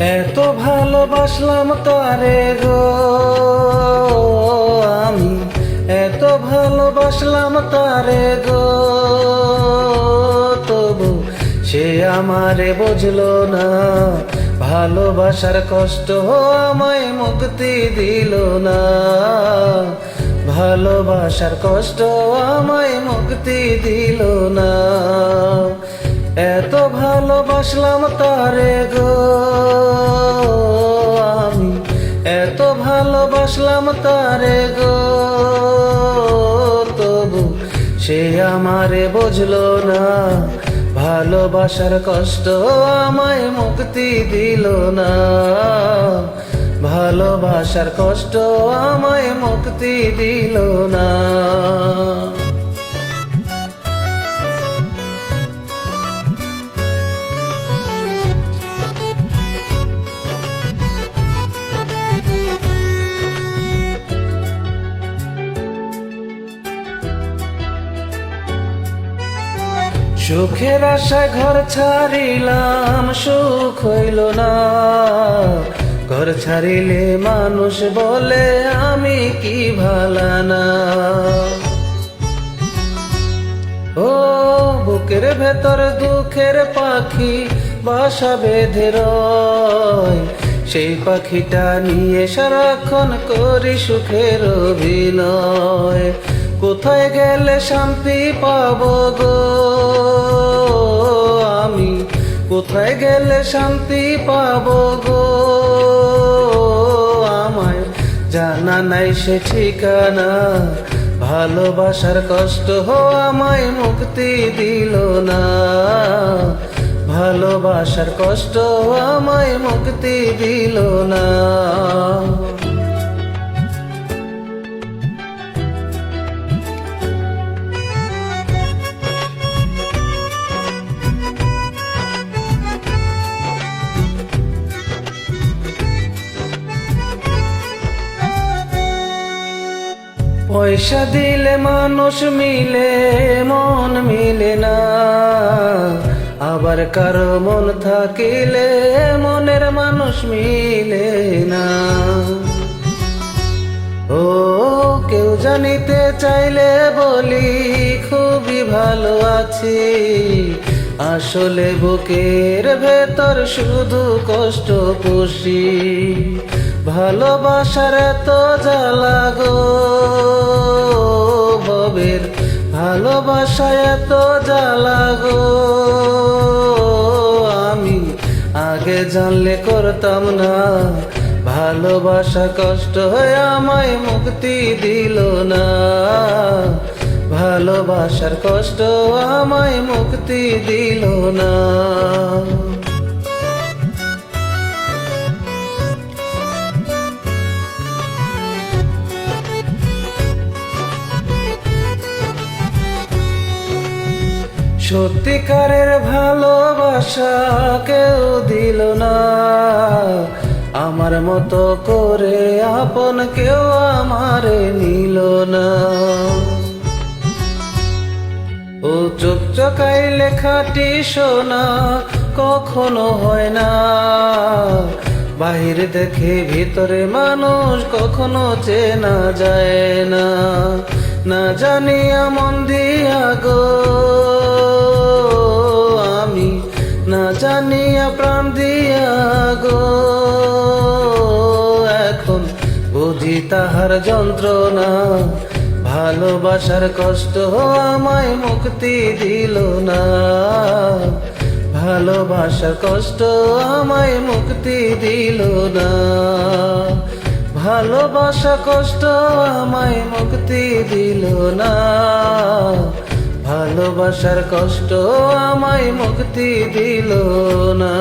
এত ভালোবাসলাম তারে গো, আমি। এত ভালোবাসলাম তারে গো, তবু সে আমারে বুঝলো না। ভালোবাসার কষ্ট আমায় মুক্তি দিল না। ভালোবাসার কষ্ট আমায় মুক্তি দিল না। এত ভালোবাসলাম তারে গো তারে গো। তবু সে আমারে বুঝলো না। ভালোবাসার কষ্ট আমায় মুক্তি দিল না। ভালোবাসার কষ্ট আমায় মুক্তি দিল না। সুখের আশায় ঘর ছাড়িলাম, সুখ হইল না। ঘর ছাড়িলে মানুষ বলে, আমি কি ভালা না? ও বুকের ভেতর দুঃখের পাখি, বাসা বেঁধে সেই পাখিটা নিয়ে সারাক্ষণ করি সুখের অভিনয়। কোথায় গেলে শান্তি পাবো গো? কোথায় গেলে শান্তি পাবো গো? আমায় জানা নাই সে ঠিকানা। ভালোবাসার কষ্ট হো আমায় মুক্তি দিল না। ভালোবাসার কষ্ট আমায় মুক্তি দিল না। পয়সা দিলে মানুষ মিলে, মন মিলে না। আবার কারও মন থাকিলে মনের মানুষ মিলে না। ও, কেউ জানিতে চাইলে বলি, খুবই ভালো আছি। আসলে বুকের ভেতর শুধু কষ্ট পুষি। ভালোবাসার এত জ্বালা গো ববের। ভালোবাসা এত জ্বালা গো আমি আগে জানলে করতাম না। ভালোবাসা কষ্ট হয়ে আমায় মুক্তি দিল না। ভালোবাসার কষ্ট আমায় মুক্তি দিল না। সত্যিকারের ভালোবাসা কেউ দিল না। আমার মতো করে আপন কেউ আমারে নিল না। ও চোখ চকাইলে খাটি সোনা কখনো হয় না। বাহির দেখে ভিতরে মানুষ কখনো চেনা যায় না। না জানিয়া মন দিয়া গো। আমি না জানিয়া প্রাণ দিয়া গো। এখন বুঝি তাহার যন্ত্রণা, ভালোবাসার কষ্ট আমায় মুক্তি দিল না। ভালোবাসার কষ্ট আমায় মুক্তি দিল না। ভালোবাসা কষ্ট আমায় মুক্তি দিল না। ভালোবাসার কষ্ট আমায় মুক্তি দিল না।